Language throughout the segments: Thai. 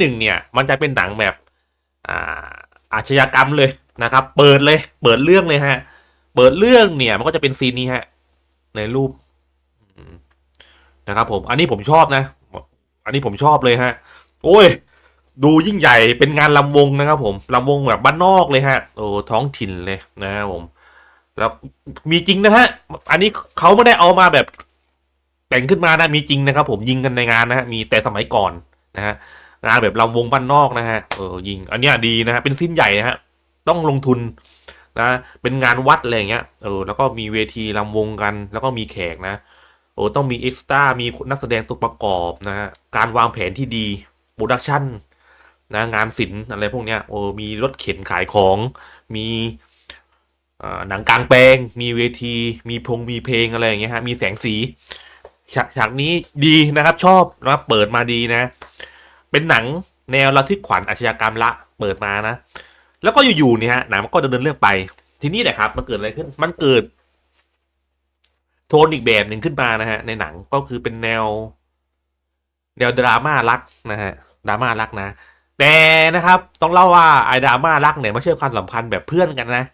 หนึ่งเนี่ย มันจะเป็นหนังแบบอ่าอาชญากรรมเลยนะครับ เปิดเลย เปิดเรื่องเลยฮะ เปิดเรื่องเนี่ย มันก็จะเป็นซีนนี้ฮะ ในรูปนะครับ ผม อันนี้ผมชอบนะ อันนี้ผมชอบเลยฮะ โอ้ย ดูยิ่งใหญ่เป็นงานลำวงนะครับผมลำวงแบบบ้านนอกเลยฮะ โอ้ท้องถิ่นเลยนะครับผม แล้วมีจริงนะฮะ อันนี้เขาไม่ได้เอามาแบบแต่งขึ้นมานะมีจริงนะครับ ผมยิงกันในงานนะฮะมีแต่สมัยก่อนนะฮะ งานแบบลำวงบ้านนอกนะฮะเออยิงอันเนี้ยดีนะฮะเป็นสิ้นใหญ่นะฮะต้องลงทุนนะเป็นงานวัดอะไรเงี้ยเออแล้วก็มีเวทีลำวงกัน แล้วก็มีแขกนะโอ้ต้องมีเอ็กซ์ต้ามีนักแสดงตัวประกอบนะฮะการวางแผนที่ดีโปรดักชั่นนะงานศิลป์อะไรพวกเนี้ยโอ้มีรถเข็นขายของมีหนังกลางแปลง มีเวที มีพงมีเพลงอะไรอย่างเงี้ยฮะ มีแสงสี ฉากฉากนี้ดีนะครับ ชอบนะครับ เปิดมาดีนะ เป็นหนังแนวระทึกขวัญอาชญากรรมละเปิดมานะ แล้วก็อยู่ๆเนี่ยฮะหนังมันก็ดำเนินเรื่องไป ทีนี้แหละครับ มันเกิดอะไรขึ้นมันเกิด โทนอีกแบบหนึ่งขึ้นมานะฮะในหนังก็คือเป็นแนว แนวดราม่ารักนะฮะดราม่ารักนะแต่นะครับต้องเล่าว่าไอ้ดราม่ารักเนี่ยไม่ใช่ความสัมพันธ์แบบเพื่อนกันนะ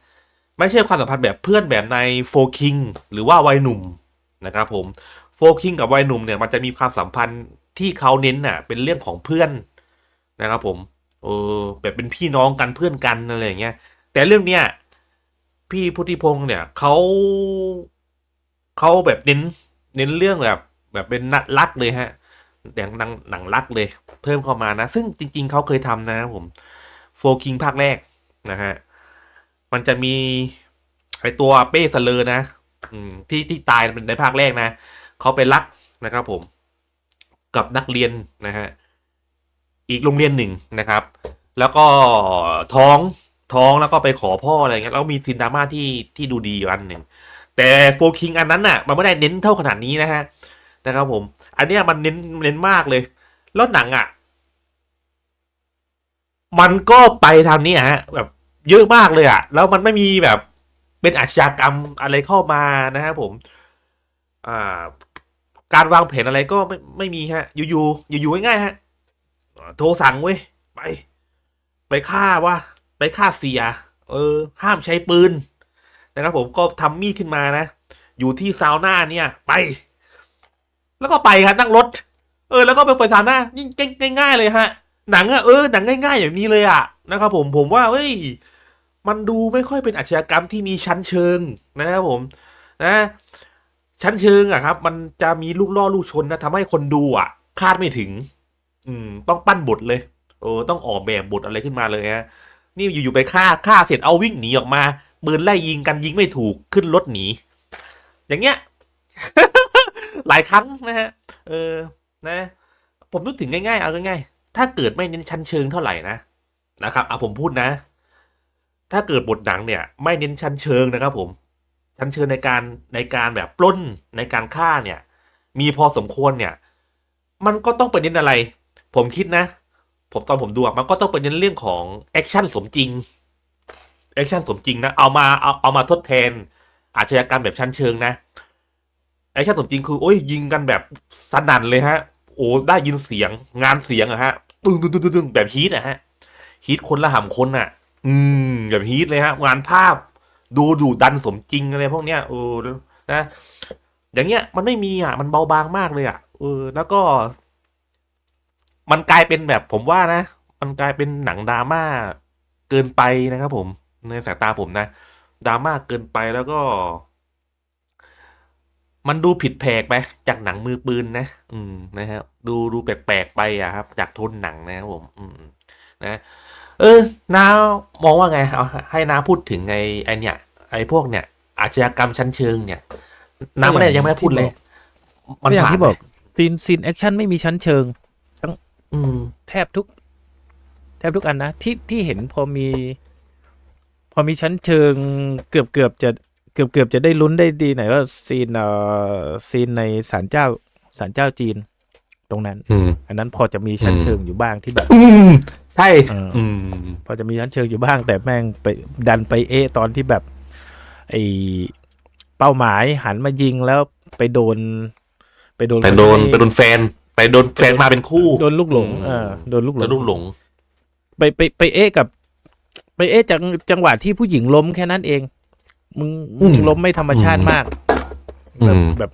ไม่ใช่ความสัมพันธ์แบบเพื่อนแบบในโฟคิงหรือว่าวัยหนุ่มนะครับผมโฟคิงกับวัยหนุ่มเนี่ยมันจะมีความสัมพันธ์ ที่เขาเน้นน่ะ เป็นเรื่องของเพื่อนนะครับผมเออแบบเป็นพี่น้องกันเพื่อนกันอะไรอย่างเงี้ยแต่เรื่องเนี้ยพี่พุทธิพงศ์เนี่ยเขาเขาแบบเน้นเน้นเรื่องแบบ แบบเป็นนัดรักเลยฮะอย่งหนังหนังรักเลย เพิ่มเข้ามานะ ซึ่งจริง ๆเขาเคยทำนะครับผมโฟคิงภาคแรกนะฮะมันจะมีไอตัวเป้สเลอร์นะอืมที่ที่ตายเป็นในภาคแรกนะเขาไปรักนะครับผม กับนักเรียนนะฮะอีกโรงเรียนหนึ่งนะครับ แล้วก็ท้องท้องแล้วก็ไปขอพ่ออะไรเงี้ยแล้วมีซินดราม่าที่ที่ดูดีอยู่อันหนึ่งแต่โฟคิงอันนั้นน่ะ มันไม่ได้เน้นเท่าขนาดนี้นะฮะนะครับผม อันเนี้ยมันเน้นเน้นมากเลย แล้วหนังอะ มันก็ไปทางนี้ฮะ แบบเยอะมากเลยอะ แล้วมันไม่มีแบบเป็นอาชญากรรมอะไรเข้ามานะครับผม อ่า การวางแผนอะไรก็ไม่ไม่มีฮะ อยู่ๆอยู่ๆง่ายๆฮะโทรสั่งเว้ยไป ไปฆ่าว่า ไปฆ่าเสีย เออ ห้ามใช้ปืนนะครับผมก็ทำมีดขึ้นมานะ อยู่ที่ซาวน่าเนี่ย ไป แล้วก็ไปครับนั่งรถ เออ แล้วก็ไปเปิดซาวน่านี่ง่ายๆเลยฮะ หนังอะเออหนังง่ายๆอย่างนี้เลยอะนะครับผมผมว่าเฮ้ยมันดูไม่ค่อยเป็นอาชญากรรมที่มีชั้นเชิงนะครับผม นะ ชั้นเชิงอะครับ มันจะมีลูกล่อลูกชนนะทำให้คนดูอะคาดไม่ถึง อืม ต้องปั้นบทเลยเออต้องออกแบบบทอะไรขึ้นมาเลยฮะนี่อยู่ๆไปฆ่าฆ่าเสร็จเอาวิ่งหนีออกมาปืนไล่ยิงกันยิงไม่ถูกขึ้นรถหนี อย่างเงี้ย หลายครั้งนะฮะ เออ นะ ผมนึกถึงง่ายๆ เอาง่ายๆ ถ้าเกิดไม่เน้นชั้นเชิงเท่าไหร่นะ นะครับ เอาผมพูดนะ ถ้าเกิดบทหนังเนี่ย ไม่เน้นชั้นเชิงนะครับผม ชั้นเชิงในการในการแบบปล้นในการฆ่าเนี่ย มีพอสมควรเนี่ย มันก็ต้องไปเน้นอะไร ผมคิดนะ ผมตอนผมดูมันก็ต้องไปเน้นเรื่องของแอคชั่นสมจริงแอคชั่นสมจริงนะเอามาเอาเอามาทดแทน อาชญากรรมแบบชั้นเชิงนะแอคชั่นสมจริงคือโอ้ยยิงกันแบบสนั่นเลยฮะ โอ้ได้ยินเสียงงานเสียงอะฮะตึงตึงตึงตึงตึงแบบฮีทอะฮะฮีทคนละห่ำคนอะอืมแบบฮีทเลยฮะงานภาพ ดูดูดันสมจริงอะไรพวกเนี้ยเออนะ อย่างเงี้ยมันไม่มีอะ มันเบาบางมากเลยอะเออ แล้วก็ มันกลายเป็นแบบผมว่านะ มันกลายเป็นหนังดราม่าเกินไปนะครับ ผม ในสายตาผมนะดราม่าเกินไปแล้วก็ มันดูผิดแผกไป จากหนังมือปืนนะ อืมนะครับดูดูแปลกๆไปอะครับ จากทนหนังนะครับผม อืม นะ เออน้ามองว่าไงเอาให้น้าพูดถึงไอ้ไอเนี่ย ไอ้พวกเนี่ยอาชญากรรมชั้นเชิงเนี่ยน้าไม่ได้ยังไม่ได้พูดเลยก็อย่างผ่นที่บอกซีนซีนแอคชั่นไม่มีชั้นเชิงอืมแทบทุก แทบทุกอันนะที่ที่เห็นพอมี พอมีชั้นเชิง เกือบเกือบจะเกือบเกือบจะได้ลุ้นได้ดีหน่อยว่าซีนเอ่อซีนในศาลเจ้าศาลเจ้าจีน ตรงนั้นอืมอันนั้นพอจะมีชั้นอืมเชิงอยู่บ้างที่แบบอืมใช่เอออืมพอจะมีชั้นเชิงอยู่บ้างแต่แม่งไปดันไปเอะตอนที่แบบ ไอเป้าหมายหันมายิงแล้วไปโดน ไปโดนไปโดนคที่ไปโดนแฟน ไปโดนแฟนมาเป็นคู่โดนลูกหลงอืมเออโดนลูกหลแล้วงลูกหลง ไปไปไปเอ๊ะกับ ไปเอ๊ะจังจังหวะที่ผู้หญิงล้มแค่นั้นเอง มึงมึงอืมล้มไม่ธรรมชาติมากอืแบบมแบบ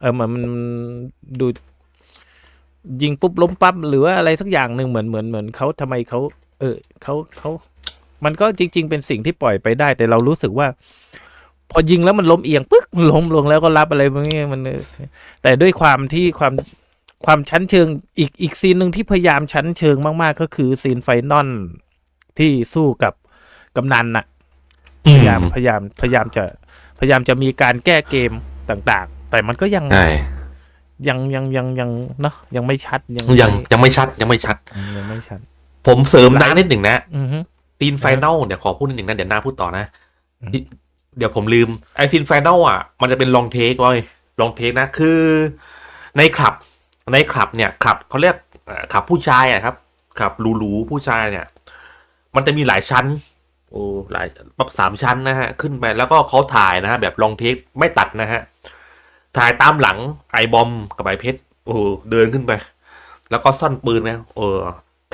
เออเหมือนมันดูยิงปุ๊บล้มปั๊บหรือว่าอะไรสักอย่างหนึ่งเหมือนเหมือนเหมือนเขาทำไมเขาเออเขาเขา มันก็จริง ๆ เป็นสิ่งที่ปล่อยไปได้ แต่เรารู้สึกว่า พอยิงแล้วมันล้มเอียงปึ๊กล้มลงแล้วก็รับอะไรพวกนี้มันเออแต่ด้วยความที่ความความชั้นเชิงอีกอีกซีนหนึ่งที่พยายามชั้นเชิงมากๆ ก็คือซีนไฟนอลที่สู้กับกำนันน่ะ พยายามพยายามพยายามจะพยายามจะมีการแก้เกมต่างๆ แต่มันก็ยังใช่ยังยังยังยังเนาะยังไม่ชัดยังยังยังไม่ชัดยังไม่ชัด ยังไม่ชัด ผมเสริมน้านิดหนึ่งนะอือฮึ ซีนไฟนอลเนี่ยขอพูดนิดหนึ่งนะเดี๋ยวหน้าพูดต่อนะอืมที่เดี๋ยวผมลืม ไอซีนไฟนอลอะ มันจะเป็นลองเทคเลยลองเทคนะ คือในคลับ ในคลับเนี่ยคลับเขาเรียกเอ่อคลับผู้ชายอะครับคลับหรูๆผู้ชายเนี่ย มันจะมีหลายชั้น โอ้หลายประมาณสามชั้นนะฮะ ขึ้นไปแล้วก็เขาถ่ายนะฮะ แบบลองเทคไม่ตัดนะฮะ ถ่ายตามหลังไอบอมกับไอเพชรโอ้เดินขึ้นไป แล้วก็ซ่อนปืนนะเออ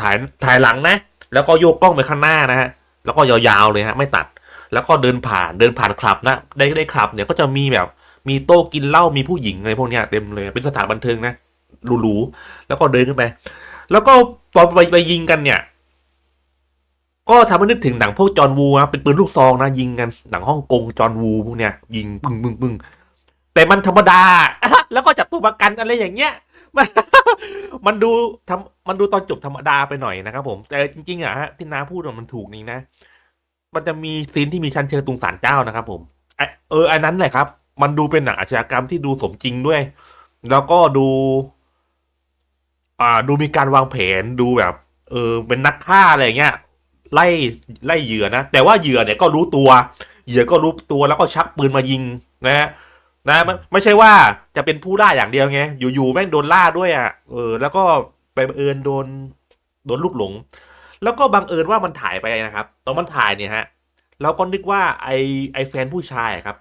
ถ่ายถ่ายหลังนะ แล้วก็โยกกล้องไปข้างหน้านะฮะแล้วก็ยาวๆเลยฮะไม่ตัด แล้วก็เดินผ่านเดินผ่านคลับนะได้ได้คลับเนี่ยก็จะมีแบบมีโต๊ะกินเหล้ามีผู้หญิงอะไรพวกเนี้ยเต็มเลยเป็นสถานบันเทิงนะหรูๆแล้วก็เดินขึ้นไป แล้วก็ตอนไปไปยิงกันเนี่ย ก็ทำให้นึกถึงหนังพวกจอห์นวูนะเป็นปืนลูกซองนะยิงกันหนังฮ่องกงจอห์นวูพวกเนี้ยยิงปึ้งปึ้งปึ้งแต่มันธรรมดา แล้วก็จับตัวประกันอะไรอย่างเงี้ย มันดูทำมันดูตอนจบธรรมดาไปหน่อยนะครับผม แต่จริงๆอะฮะที่น้าพูดมันถูกนี่นะ มันจะมีซีนที่มีชั้นเชิงตรงศาลเจ้านะครับ ผมอเอออันนั้นแหละครับ มันดูเป็นหนังอาชญากรรมที่ดูสมจริงด้วย แล้วก็ดู อ่า ดูมีการวางแผนดูแบบ เออ เป็นนักฆ่าอะไรเงี้ยไล่ไล่เหยื่อนะแต่ว่าเหยื่อเนี่ยก็รู้ตัว เหยื่อก็รู้ตัวแล้วก็ชักปืนมายิงนะฮะ นะมันไม่ใช่ว่าจะเป็นผู้ล่าอย่างเดียวไงอยู่ๆแม่งโดนล่าด้วยอะเออแล้วก็ไปบังเอิญโดนโดนลูกหลง แล้วก็บังเอิญว่ามันถ่ายไปนะครับ ตอนมันถ่ายเนี่ยฮะเราก็นึกว่าไอไอแฟนผู้ชายครับ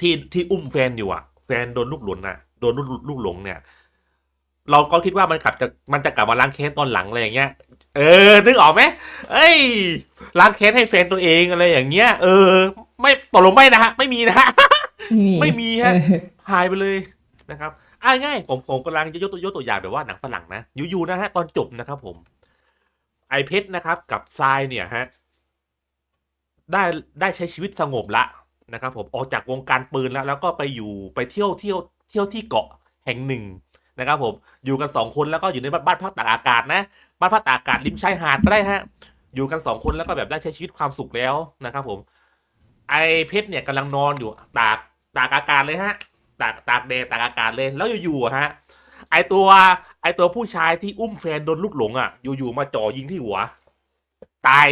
ที่ที่อุ้มแฟนอยู่อะ แฟนโดนลูกหลงน่ะโดนลูกลูกหลงเนี่ย เราก็คิดว่ามันกลับจะมันจะกลับมาล้างแค้นตอนหลังอะไรอย่างเงี้ยเออ นึกออกไหมเอ้ยล้างแค้นให้แฟนตัวเองอะไรอย่างเงี้ย เออ ไม่ตกลงไม่นะฮะ ไม่มีนะฮะ ไม่มีฮะเออหายไปเลยนะครับอ่าง่ายผมผมกำลังจะยกตัวยกตัวอย่างแบบว่าหนังฝรั่งนะอยู่ๆนะฮะตอนจบนะครับผม ไอเพชรนะครับ กับทรายเนี่ยฮะได้ได้ใช้ชีวิตสงบละนะครับ ผมออกจากวงการปืนแล้ว แล้วก็ไปอยู่ไปเที่ยวเที่ยวเที่ยวที่เกาะแห่งหนึ่งนะครับผมอยู่กันสองคนแล้วก็อยู่ในบ้านบ้านพักตากอากาศนะบ้านพักตากอากาศริมชายหาดก็ได้ฮะอยู่กันสองคนแล้วก็แบบได้ใช้ชีวิตความสุขแล้วนะครับ ผม ไอเพชรเนี่ยกำลังนอนอยู่ตาก ตากอากาศเลยฮะ ตากตากแดดตากอากาศเลยแล้วอยู่ๆอะฮะ ไอตัวไอตัวผู้ชายที่อุ้มแฟนโดนลูกหลงอะ อยู่ๆมาจ่อยิงที่หัว ตาย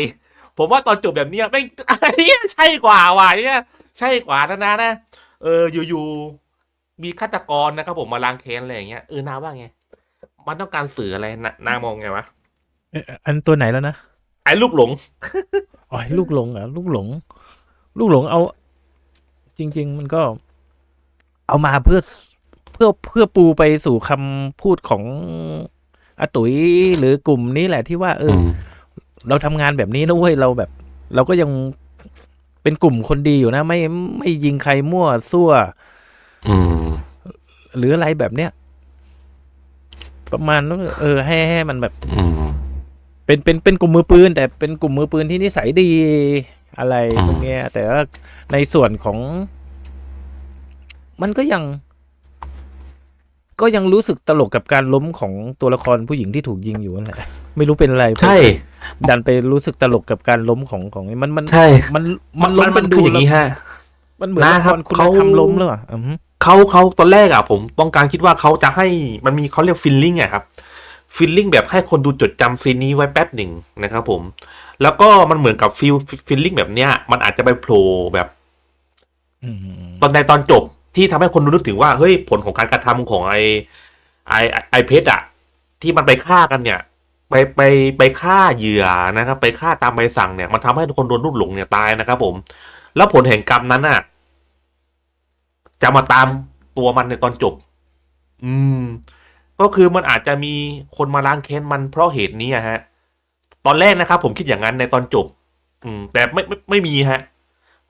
ผมว่าตอนจบแบบเนี้ยไม่งเหี้ยใช่กว่าว่ะเนี่ยใช่กว่านะนะนะเอออยู่ๆมีฆาตกรนะครับผมมาล้างแค้นอะไรอย่างเงี้ยเออนาว่าไง มันต้องการสื่ออะไรนะนามองไงวะเอ่ออันตัวไหนแล้วนะไอ้ลูกหลงอ๋อลูกหลงเหรอะลูกหลง ลูกหลงเอา จริง ๆ มันก็ เอามาเพื่อเพื่อเพื่อปูไปสู่คำพูดของอาตุ๋ยหรือกลุ่มนี้แหละที่ว่าเอออ เราทำงานแบบนี้นะเว้ยเราแบบ เราก็ยังเป็นกลุ่มคนดีอยู่นะ ไม่ไม่ยิงใครมั่วซั่วอืมหรืออะไรแบบเนี้ยประมาณนั้นเออให้ให้มันแบบอืมเป็นเป็นเป็นกลุ่มมือปืน แต่เป็นกลุ่มมือปืนที่นิสัยดี อะไรอืมพวกเนี้ยแต่ว่าในส่วนของ มันก็ยัง ก็ยังรู้สึกตลกกับการล้มของตัวละครผู้หญิงที่ถูกยิงอยู่นั่นแหละไม่รู้เป็นอะไรใช่ดันไปรู้สึกตลกกับการล้มของของมันมันใช่มันมัมันนล้มมัเป็นนคืออย่างนี้นี้ฮะมันเหมือนละนะคครับรคุณเขาธรรมล้มเลยอะอือฮึเขาเขาตอนแรกอะผมต้องการคิดว่าเขาจะให้มันมีเขาเรียกฟิลลิ่งอะครับฟิลลิ่งแบบให้คนดูจดจำซีนนี้ไว้แป๊บหนึ่งนะครับผม แล้วก็มันเหมือนกับฟิลฟิลลิ่งแบบเนี้ย มันอาจจะไปโผล่แบบอืมตอนในตอนจบที่ทำให้คนดูนึกถึงว่าเฮ้ยผลของการกระทำของไอไอไอ้ไอเพชรอะที่มันไปฆ่ากันเนี่ย ไปไปไปฆ่าเหยื่อนะครับ ไปฆ่าตามใบสั่งเนี่ย มันทำให้คนโดนลูกหลงเนี่ยตายนะครับ ผม แล้วผลแห่งกรรมนั้นอะจะมาตามตัวมันในตอนจบ อืม ก็คือมันอาจจะมีคนมาล้างแค้นมันเพราะเหตุนี้อะฮะ ตอนแรกนะครับ ผมคิดอย่างนั้นในตอนจบ อืม แต่ไม่ไม่ไม่มีฮะ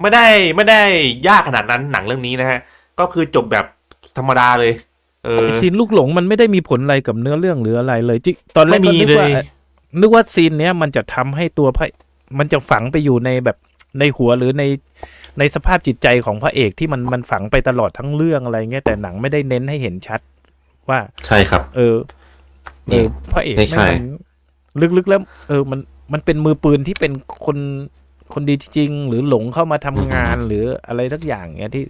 ไม่ได้ไม่ได้ยากขนาดนั้นหนังเรื่องนี้นะฮะ ก็คือจบแบบธรรมดาเลย เออไอ้ซีนลูกหลงมันไม่ได้มีผลอะไรกับเนื้อเรื่องหรืออะไรเลยจิตอนแรกไม่ก็มีนึกว่าเลยนึกว่าซีนเนี้ยมันจะทำให้ตัวพระมันจะฝังไปอยู่ในแบบในหัวหรือในในสภาพจิตใจของพระเอกที่มันมันฝังไปตลอดทั้งเรื่องอะไรเงี้ยแต่หนังไม่ได้เน้นให้เห็นชัด ว่าใช่ครับ เออเออพระเอกไม่ใช่แม่งมัน ลึกๆแล้ว เออมันมันเป็นมือปืนที่เป็นคนคนดีจริงๆหรือหลงเข้ามาทำงานหรืออะไรทักอย่างเงี้ยที่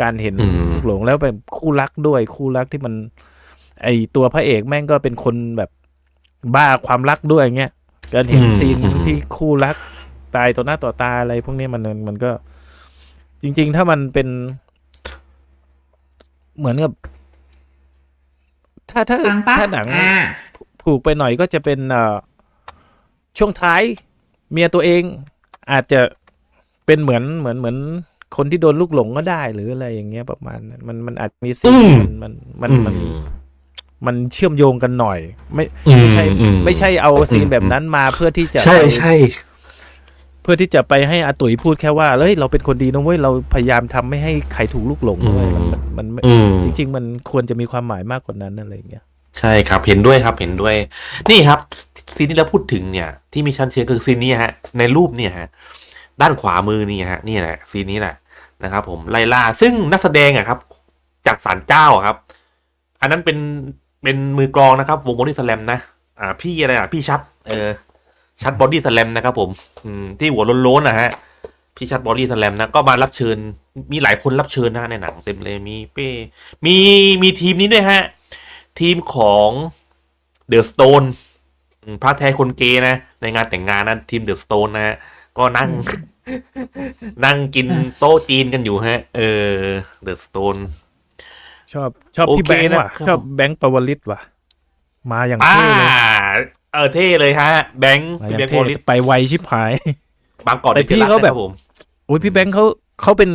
การเห็นอืมลูกหลงแล้วเป็นคู่รักด้วยคู่รักที่มัน ไอตัวพระเอกแม่งก็เป็นคนแบบบ้าความรักด้วยเงี้ยการเห็นอืมซีนอืมที่คู่รักตายต่อหน้าต่อตาอะไรพวกนี้มันมันก็ จริง ๆ ถ้ามันเป็น เหมือนกับ ถ้าถ้าฟังปะถ้าหนัง อ่าผูกไปหน่อยก็จะเป็นเอ่อช่วงท้ายเมียตัวเองอาจจะเป็นเหมือนเหมือนเหมือนคนที่โดนลูกหลงก็ได้หรืออะไรอย่างเงี้ยประมาณนั้นมันมันอาจมีซีนอืมมันมันมันมันมันเชื่อมโยงกันหน่อย ไม่อืไม่ใช่อืไม่ใช่เอาซีนอืมแบบนั้นมาเพื่อที่จะใช่ไปใช่เพื่อที่จะไปให้อาตุ๋ยพูดแค่ว่าเฮ้ยเราเป็นคนดีนะเว้ยเราพยายามทำไม่ให้ใครถูกลูกหลงเว้ยมันมันมันไม่อืมจริง ๆ มันควรจะมีความหมายมากกว่านั้นอะไรอย่างเงี้ย ใช่ครับเห็นด้วยครับเห็นด้วย นี่ครับซีนที่เราพูดถึงเนี่ย ที่มีชั้นเชียร์คือซีนนี้ฮะ ในรูปเนี่ยฮะด้านขวามือนี่ฮะนี่แหละซีนนี้แหละนะครับ ผมไลล่าซึ่งนักแสดงอะครับ จากศาลเจ้าครับ อันนั้นเป็นเป็นมือกลองนะครับ วงบอดี้สแลมนะอ่า พี่อะไรอะพี่ชัด เออ ชัดบอดี้สแลมนะครับ ผม อืมที่หัวโล้นๆนะฮะพี่ชัดบอดี้สแลมนะก็มารับเชิญ มีหลายคนรับเชิญนะในหนังเต็มเลยมีเป้มีมีทีมนี้ด้วยฮะ ทีมของเดอะสโตนพระแท้คนเกย์นะ ในงานแต่งงานนะทีมเดอะสโตนนะฮะ ก็นั่ง นั่งกินโต๊ะจีนกันอยู่ฮะ เออเดอะสโตนชอบชอบโอพี่เคแบงค์ว่ะนะครับชอบแบงค์ปวลิตว่ะ มาอย่างอ่าเท่เลยเออเท่เลยฮะ แบงค์มาพี่อแบย่างงค์โพเท่ลิสไปไวชิบหาย บางกอกแต่พี่ดนจรัสเขาแบบนะครับผมโอ้ยพี่แบงค์เขาเขาเป็น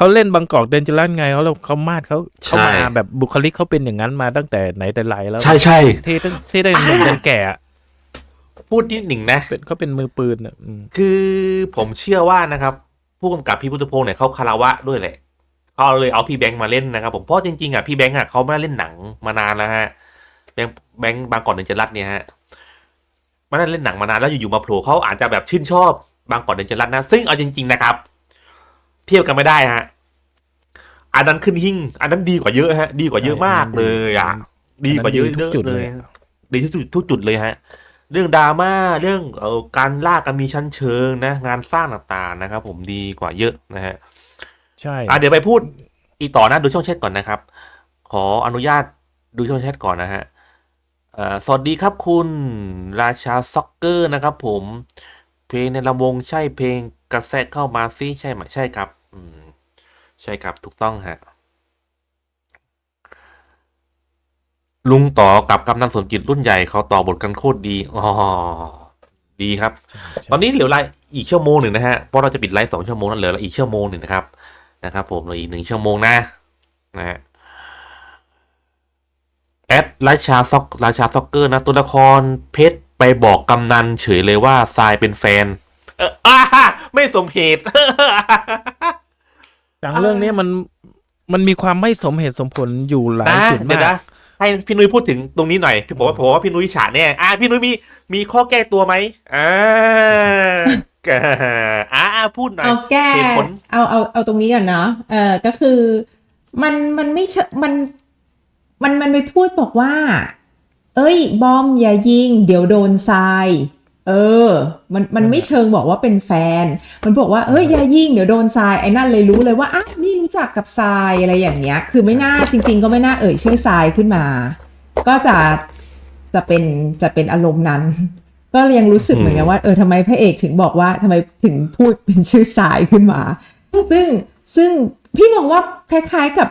เขาเล่นบางกอกเดนจรันไงเขาเขามาดเขาเขามาแบบบุคลิกเขาเป็นอย่างนั้นมาตั้งแต่ไหนแต่ไรแล้ว ใช่ใช่เท่ตั้งเท่ได้หนุ่มยันแก่อะพูดนิดหนึ่งนะเป็นเขาเป็นมือปืนอะอืมคือผมเชื่อว่านะครับ ผู้กำกับพี่พุทธพงศ์เนี่ยเขาคารวะด้วยแหละเขาเลยเอาพี่แบงค์มาเล่นนะครับ ผมเพราะจริงๆอะพี่แบงค์อะเขาไม่ได้เล่นหนังมานานแล้วฮะแบงค์แบงค์บางกอกเดนจรัสเนี่ยฮะไม่ได้เล่นหนังมานานแล้วอยู่ๆมาโผล่เขาอาจจะแบบชื่นชอบบางกอกเดนจรัสนะ ซึ่งเอาจริง ๆนะครับ เทียบกันไม่ได้ฮะ อันนั้นขึ้นหิ่ง อันนั้นดีกว่าเยอะฮะ ดีกว่าเยอะมากเลยอะ ดีกว่าเยอะนนั้นดีทุกจุดเลเลยยดีที่สุดทุกจุดเลยฮะ เรื่องดราม่าเรื่องเอ่อการล่ากันมีชั้นเชิงนะ งานสร้างต่างๆนะครับ ผมดีกว่าเยอะนะฮะ ใช่อะเดี๋ยวไปพูดอีกต่อนะดูช่องแชทก่อนนะครับ ขออนุญาตดูช่องแชทก่อนนะฮะเอ่อสวัสดีครับคุณราชาซ็อกเกอร์นะครับผม เพลงในลำวงใช่เพลงกระแสะเข้ามาซิใช่ไหมใช่ครับ อืม ใช่ครับถูกต้องฮะลุงต่อกับกำนันสมจิตรุ่นใหญ่เขาต่อบทกันโคตรดี อ๋อ ดีครับ ตอนนี้เหลือไลฟ์อีกชั่วโมงหนึ่งนะฮะ เพราะเราจะปิดไลฟ์สองชั่วโมงนั้นเหลืออีกชั่วโมงหนึ่งนะครับ นะครับ ผมเหลืออีกหนึ่งชั่วโมงนะนะฮะแอดราชาซ็อกราชาซ็อกเกอร์นะตัวละครเพชรไปบอกกำนันเฉยเลยว่าทรายเป็นแฟน เอออ่าฮะไม่สมเหตุ หนังเรื่องนี้มันมันมีความไม่สมเหตุสมผลอยู่หลายนะจุดเดี๋มายวกนะให้พี่นุ้ยพูดถึงตรงนี้หน่อยพี่บอกว่าผมว่าพี่นุ้ยฉาแน่อ่าพี่นุ้ยมีมีข้อแก้ตัวไหมอ่าอ่าพูดหน่อยเอาแก้เหตุผลเอาเอาเอาตรงนี้ก่อนเนาะเออก็คือมันมันไม่เชมันมันมันไปพูดบอกว่า เอ้ย บอมอย่ายิง เดี๋ยวโดนทราย เออ มันมันไม่เชิงบอกว่าเป็นแฟน มันบอกว่าเอ้ยอย่ายิงเดี๋ยวโดนทรายไอ้นั่นเลยรู้เลยว่าอ้าวนี่รู้จักกับทรายอะไรอย่างเงี้ย คือไม่น่าจริง ๆ ก็ไม่น่าเอ่ยชื่อทรายขึ้นมา ก็จะจะเป็นจะเป็นอารมณ์นั้น ก็ยังรู้สึกเหมือนกันว่าเออทำไมพระเอกถึงบอกว่าทำไมถึงพูดเป็นชื่อสายขึ้นมา ซึ่งซึ่งพี่มองว่าคล้าย ๆกับ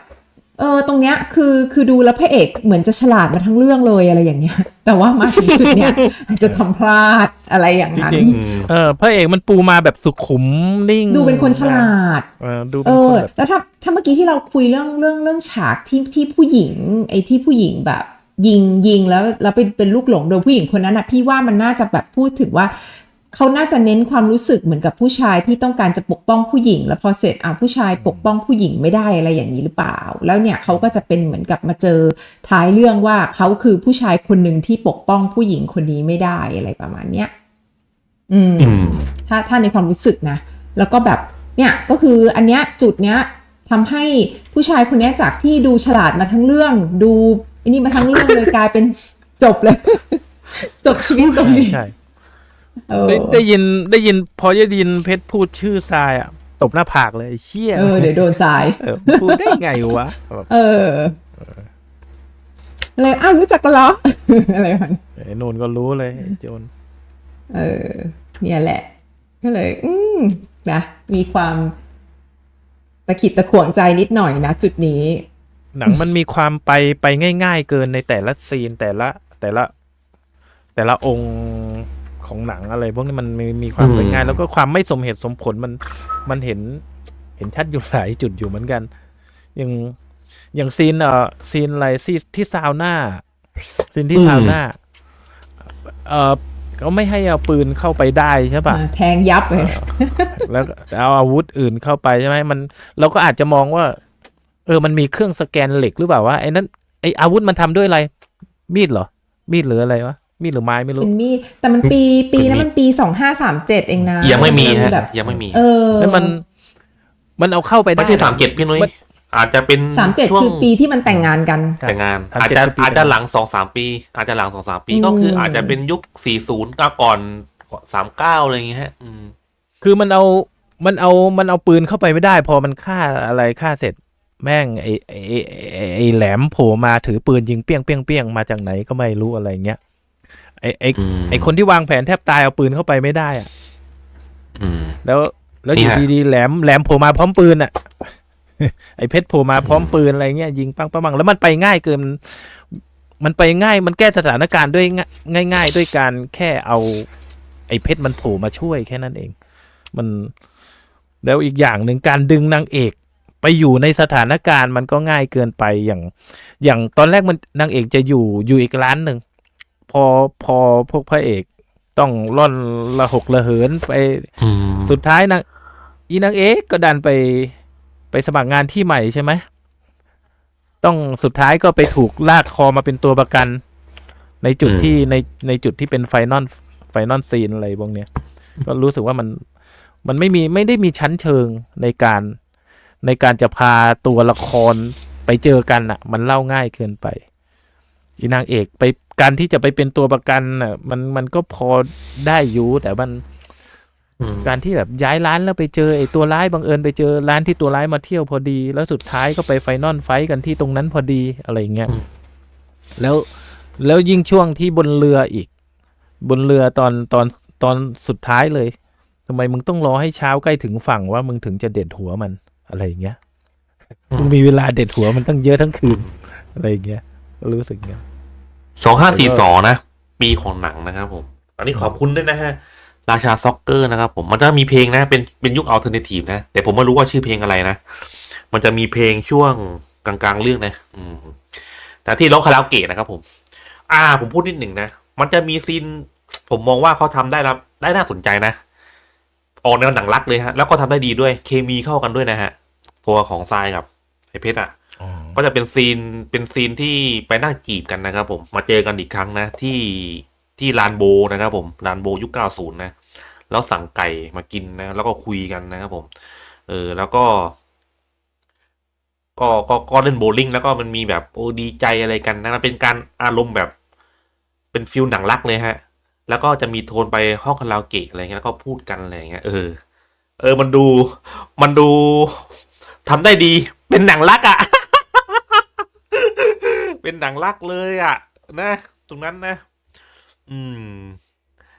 เออตรงเนี้ยคือคือดูแล้วพระเอกเหมือนจะฉลาดมาทั้งเรื่องเลยอะไรอย่างเงี้ย แต่ว่ามาถึงจุดเนี้ยอาจจะทำพลาดอะไรอย่างนั้นจริงอืมเออพระเอกมันปูมาแบบสุขุมนิ่ง ดูเป็นคนฉลาดเออดูเอเป็นคนอแบบแล้วถ้าถ้าเมื่อกี้ที่เราคุยเรื่องเรื่องเรื่องฉากที่ที่ผู้หญิงไอ้ที่ผู้หญิงแบบยิงยิงแล้วแล้วเป็นเป็นลูกหลงโดยผู้หญิงคนนั้นนะพี่ว่ามันน่าจะแบบพูดถึงว่า เขาน่าจะเน้นความรู้สึกเหมือนกับผู้ชายที่ต้องการจะปกป้องผู้หญิง แล้วพอเสร็จอะผู้ชายปกป้องผู้หญิงไม่ได้อะไรอย่างนี้หรือเปล่า แล้วเนี่ยเขาก็จะเป็นเหมือนกับมาเจอท้ายเรื่องว่าเขาคือผู้ชายคนหนึ่งที่ปกป้องผู้หญิงคนนี้ไม่ได้อะไรประมาณเนี้ยอืมอืมถ้าถ้าในความรู้สึกนะ แล้วก็แบบเนี่ยก็คืออันเนี้ยจุดเนี้ยทำให้ผู้ชายคนเนี้ยจากที่ดูฉลาดมาทั้งเรื่อง ดูอันนี้มาทั้งเรื่องเลยกลายเป็นจบเลย จบชีวิตตรงนี้ใช่เออ ได้ได้ยินได้ยิน พอได้ยินเพชรพูดชื่อทรายอะตบหน้าผากเลยไอ้เชี่ยเออเดี๋ยวโดนสายเออพูดได้ไงวะแบบเออเลยอ้าวรู้จักกันเหรออะไรแบบนั้นไอ้นนก็รู้เลยไอ้โจนเออ เนี่ยแหละ ก็เลย อืมนะมีความตะขิดตะขวงใจนิดหน่อยนะจุดนี้ หนังมันมีความไปไปง่าย ๆ เกินในแต่ละซีนแต่ละ แต่ละ แต่ละองค์ ของหนังอะไร พวกนี้มันมีมีความอืมไปง่ายแล้วก็ความไม่สมเหตุสมผลมันมันเห็นเห็นชัดอยู่หลายจุดอยู่เหมือนกัน อย่างอย่างซีนเอ่อซีนอะไรซีนที่ซาวน่าซีนที่อืมซาวน่าเออเขาไม่ให้เอาปืนเข้าไปได้ใช่ปะอ่าแทงยับเลยแล้วก็เอาอาวุธอื่นเข้าไปใช่ไหมมันเราก็อาจจะมองว่า เออมันมีเครื่องสแกนเหล็กหรือเปล่าวะไอ้นั้นไอ้อาวุธมันทำด้วยอะไร มีดเหรอ มีดหรืออะไรวะ มีดหรือไม้ไม่รู้เป็นมีดแต่มันปีปีนั้นมันปีสองห้าสามเจ็ดเองนะยังไม่มีฮะแบบยังไม่มี เออแล้วมัน มันเอาเข้าไปได้ไม่ใช่สามเจ็ดพี่นุ้ยมันอาจจะเป็นสามเจ็ดช่วงคือปีที่มันแต่งงานกันแต่งงานสามอาจเจ็ดจะคือปีอาจจะแต่งงานหลังสองสามปี อาจจะหลังสองสามปีอืมก็คืออาจจะเป็นยุคสี่ศูนย์ก่อนสามเก้าอะไรอย่างเงี้ยฮะอืมคือมันเอามันเอามันเอาปืนเข้าไปไม่ได้ พอมันฆ่าอะไรฆ่าเสร็จแม่งไอ้ไอ้ไอ้ไอ้ไอ้แหลมโผล่มาถือปืนยิงเปี้ยงเปี้ยงเปี้ยงมาจากไหนก็ไม่รู้อะไรเงี้ย ไอ้ไอ้อืมไอ้คนที่วางแผนแทบตายเอาปืนเข้าไปไม่ได้อะอืมแล้วแล้วอยู่นี่ฮะดีๆแหลมแหลมโผล่มาพร้อมปืนอะ ไอ้เพชรโผล่มาพร้อมปืนอะไรเงี้ยยิงปังปังปังแล้วมันไปง่ายเกิน มันไปง่ายมันแก้สถานการณ์ด้วยง่ายง่ายๆด้วยการแค่เอา ไอ้เพชรมันโผล่มาช่วยแค่นั้นเอง มันแล้วอีกอย่างหนึ่งการดึงนางเอกไปอยู่ในสถานการณ์มันก็ง่ายเกินไปอย่าง อย่างตอนแรกมันนางเอกจะอยู่อยู่อีกร้านหนึ่ง พอพอพวกพระเอกต้องล่อนละหกละเหินไปอืมสุดท้ายนางอีนางเอกก็ดันไปไปสมัครงานที่ใหม่ใช่ไหมต้องสุดท้ายก็ไปถูกลากคอมาเป็นตัวประกัน ในจุดอืมที่ในในจุดที่เป็นไฟนอลไฟนอลซีนอะไรพวกเนี้ยก็รู้สึกว่ามันมันไม่มีไม่ได้มีชั้นเชิงในการในการจะพาตัวละครไปเจอกันอะ มันเล่าง่ายเกินไปอีนางเอกไป การที่จะไปเป็นตัวประกันอะมันมันก็พอได้อยู่แต่มันอืมการที่แบบย้ายร้านแล้วไปเจอไอ้ตัวร้ายบังเอิญไปเจอร้านที่ตัวร้ายมาเที่ยวพอดี แล้วสุดท้ายก็ไปไฟนอลไฟท์กันที่ตรงนั้นพอดีอะไรอย่างเงี้ยอืมแล้วแล้วยิ่งช่วงที่บนเรืออีก บนเรือตอนตอนตอนสุดท้ายเลยทำไมมึงต้องรอให้เช้าใกล้ถึงฝั่งว่ามึงถึงจะเด็ดหัวมันอะไรอย่างเงี้ยมึงมีเวลาเด็ดหัวมันตั้งเยอะทั้งคืนอะไรอย่างเงี้ยก็รู้สึกเงี้ย สองห้าสี่สองนะ ปีของหนังนะครับผม อันนี้ขอบคุณด้วยนะฮะ ราชาซ็อกเกอร์นะครับผมมันจะมีเพลงนะเป็นเป็นยุคอัลเทอร์เนทีฟนะ แต่ผมไม่รู้ว่าชื่อเพลงอะไรนะ มันจะมีเพลงช่วงกลางๆเรื่องนะ อืมแต่ที่ร้องคาราโอเกะนะครับผม อ่า ผมพูดนิดหนึ่งนะ มันจะมีซีนผมมองว่าเขาทำได้รับได้น่าสนใจนะ ออกแนวหนังรักเลยฮะ แล้วก็ทำได้ดีด้วย เคมีเข้ากันด้วยนะฮะ ตัวของทรายกับไอเพชรอะ ก็จะเป็นซีนเป็นซีนที่ไปนั่งจีบกันนะครับ ผมมาเจอกันอีกครั้งนะ ที่ที่ลานโบนะครับผมลานโบยุค90นย์นะแล้วสั่งไก่มากินนะ แล้วก็คุยกันนะครับผม เออแล้วก็ก็ก็ก็เล่นโบว์ลิ่งแล้วก็มันมีแบบโอ้ดีใจอะไรกันนะเป็นการอารมณ์แบบเป็นฟิลหนังรักเลยฮะ แล้วก็จะมีโทนไปห้องคาราโอเกะอะไรเงี้ยแล้วก็พูดกันอะไรเงี้ยเออ เออมันดูมันดูทำได้ดีเป็นหนังรักอะ่ะ เป็นหนังรักเลยอะ่ะนะ ตรงนั้นนะ อืม